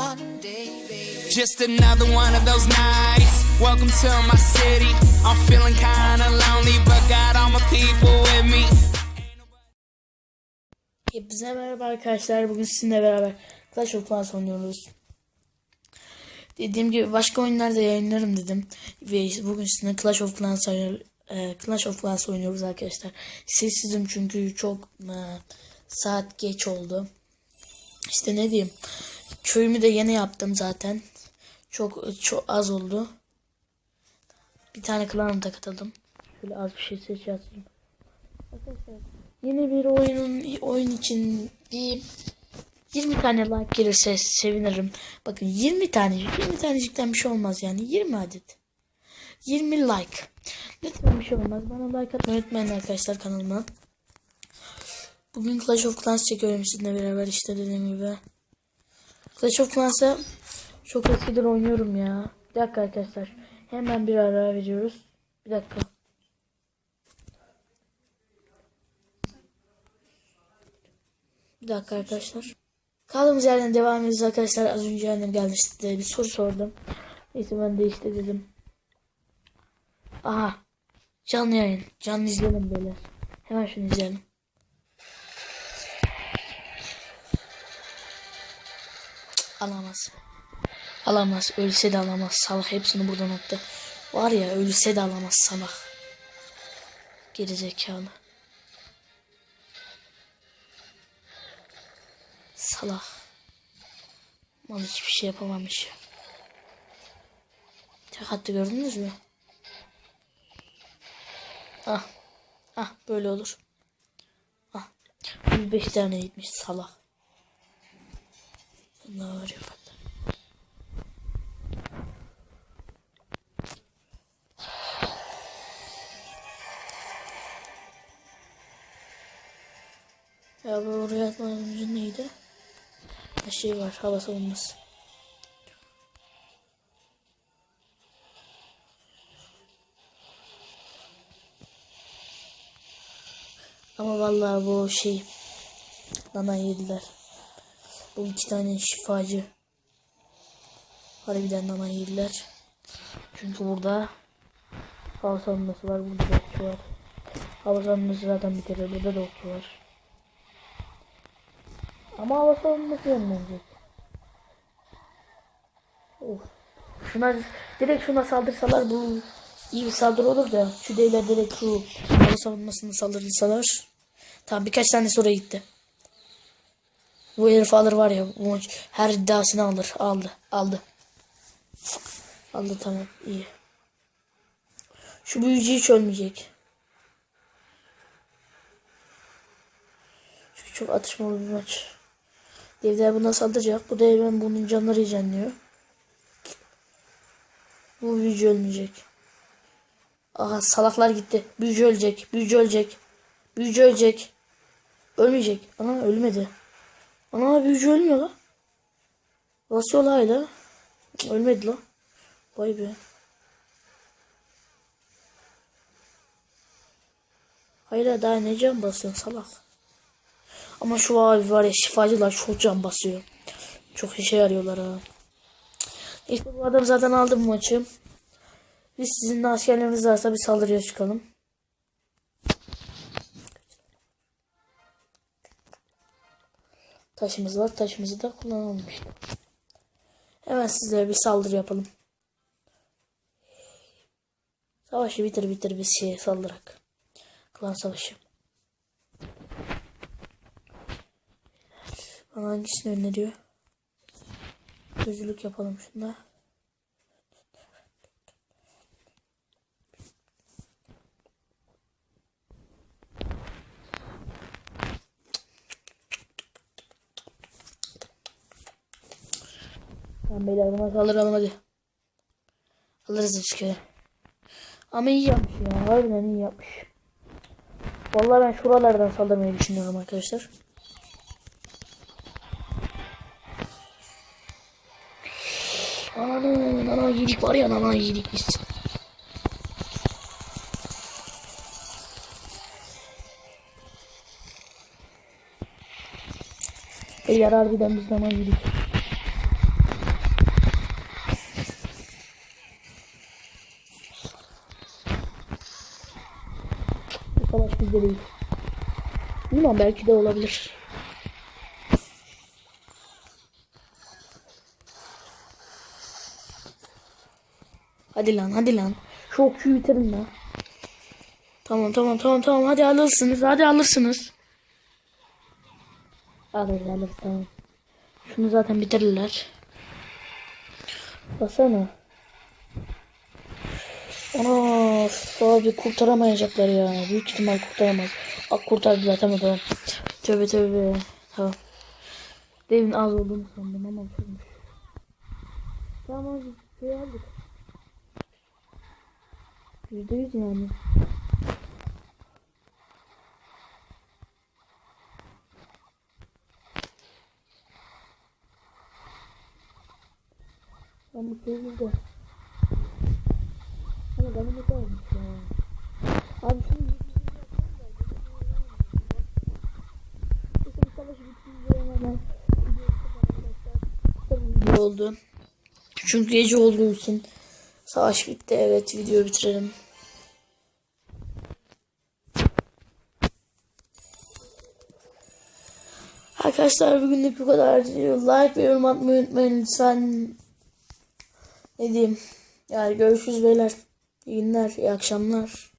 one day, baby. Just another one of those nights. Welcome to my city. I'm feeling kinda lonely, but got all my people with me. Hepinize merhaba arkadaşlar. Bugün sizinle beraber Clash of Clans oynuyoruz. Dediğim gibi başka oyunlarda yayınlarım dedim. Ve bugün sizinle Clash of Clans, e, Clash of Clans oynuyoruz arkadaşlar. Sessizim çünkü çok e, saat geç oldu. İşte ne diyeyim. Köyümü de yeni yaptım zaten. Çok çok az oldu. Bir tane klanı da katıldım. Şöyle az bir şey ses yazayım. Yeni bir oyunun oyun için bir 20 tane like gelirse sevinirim. Bakın 20 tane 20 tanecikten bir şey olmaz yani 20 adet. 20 like. Lütfen bir şey olmaz. Bana like atmayı unutmayın arkadaşlar kanalıma. Bugün Clash of Clans çekiyorum sizinle beraber işte dediğim gibi. Clash of Clans'a çok eskidir oynuyorum ya. Bir dakika arkadaşlar. Hemen bir ara veriyoruz. Bir dakika. Bir dakika arkadaşlar. Kaldığımız yerden devam ediyoruz arkadaşlar. Az önce annem gelmişti de bir soru sordum. Neyse ben de işte dedim. Aha. Canlı yayın. Canlı izleyelim böyle. Hemen şunu izleyelim. Alamaz. Alamaz. Ölse de alamaz. Salak hepsini buradan attı. Var ya ölse de alamaz salak. Gerizekalı. Salak. Mal hiçbir şey yapamamış. Tek attı gördünüz mü? Ah. Ah böyle olur. Ah. 105 tane gitmiş salak. Ne var ya bu oraya atmadan önce neydi? Her şey var. Hava savunması. Ama vallahi bu şey Nana yediler. Bu iki tane şifacı. Harbiden nana yediler. Çünkü burada hava var. Burada da okçu var. Hava zaten bir kere. Burada da okçu var. Ama hava savunması yönlenecek. Of. Şuna direkt şuna saldırsalar bu iyi bir saldırı olur da şu devler direkt şu hava savunmasını saldırırsalar. Tamam birkaç tane oraya gitti. Bu herif alır var ya bu maç her iddiasını alır. Aldı. Aldı. Aldı tamam iyi. Şu büyücü hiç ölmeyecek. Şu çok atışmalı bir maç. Devler buna saldıracak. Bu da hemen bunun canları yiyeceksin diyor. Bu büyücü ölmeyecek. Aha salaklar gitti. Büyücü ölecek. Büyücü ölecek. Büyücü ölecek. Ölmeyecek. Ana ölmedi. Ana büyücü ölmüyor la. Basıyor la hala. Ölmedi la. Vay be. Hayır daha ne can basıyorsun salak. Ama şu abi var ya şifacılar çok can basıyor. Çok işe yarıyorlar ha. İşte bu adam zaten aldı bu maçı. Biz sizin de askerleriniz varsa bir saldırıya çıkalım. Taşımız var. Taşımızı da kullanalım. Hemen sizlere bir saldırı yapalım. Savaşı bitir bitir bir şeye saldırak. Klan savaşı. Bana hangisini öneriyor? Gözlük yapalım şunda. Tamam beyler buna saldıralım hadi. Alırız işte. Ama iyi yapmış ya. Harbiden iyi yapmış. Vallahi ben şuralardan saldırmayı düşünüyorum arkadaşlar. Ananı, nana yedik var ya nana yedik biz. Beyler harbiden biz nana yedik. Bizde değil. Bilmem belki de olabilir. Hadi lan hadi lan. Şu okçuyu bitirin lan. Tamam tamam tamam tamam hadi alırsınız hadi alırsınız. Alırız alırız tamam. Şunu zaten bitirirler. Basana. Ana abi kurtaramayacaklar ya. Büyük ihtimal kurtaramaz. Ak kurtardılar tamam tamam. Tövbe tövbe. Tamam. Devin az olduğunu sandım ama olmuş. Tamam abi şey aldık. Yüzde yüz yani. Ben bu köyümüzde. Ama bana ne olmuş ya. Abi şunu oldu. Çünkü gece olduğu için savaş bitti. Evet video bitirelim. Arkadaşlar bugünlük bu kadar. Like ve yorum atmayı unutmayın lütfen. Ne diyeyim? Yani görüşürüz beyler. İyi günler, iyi akşamlar.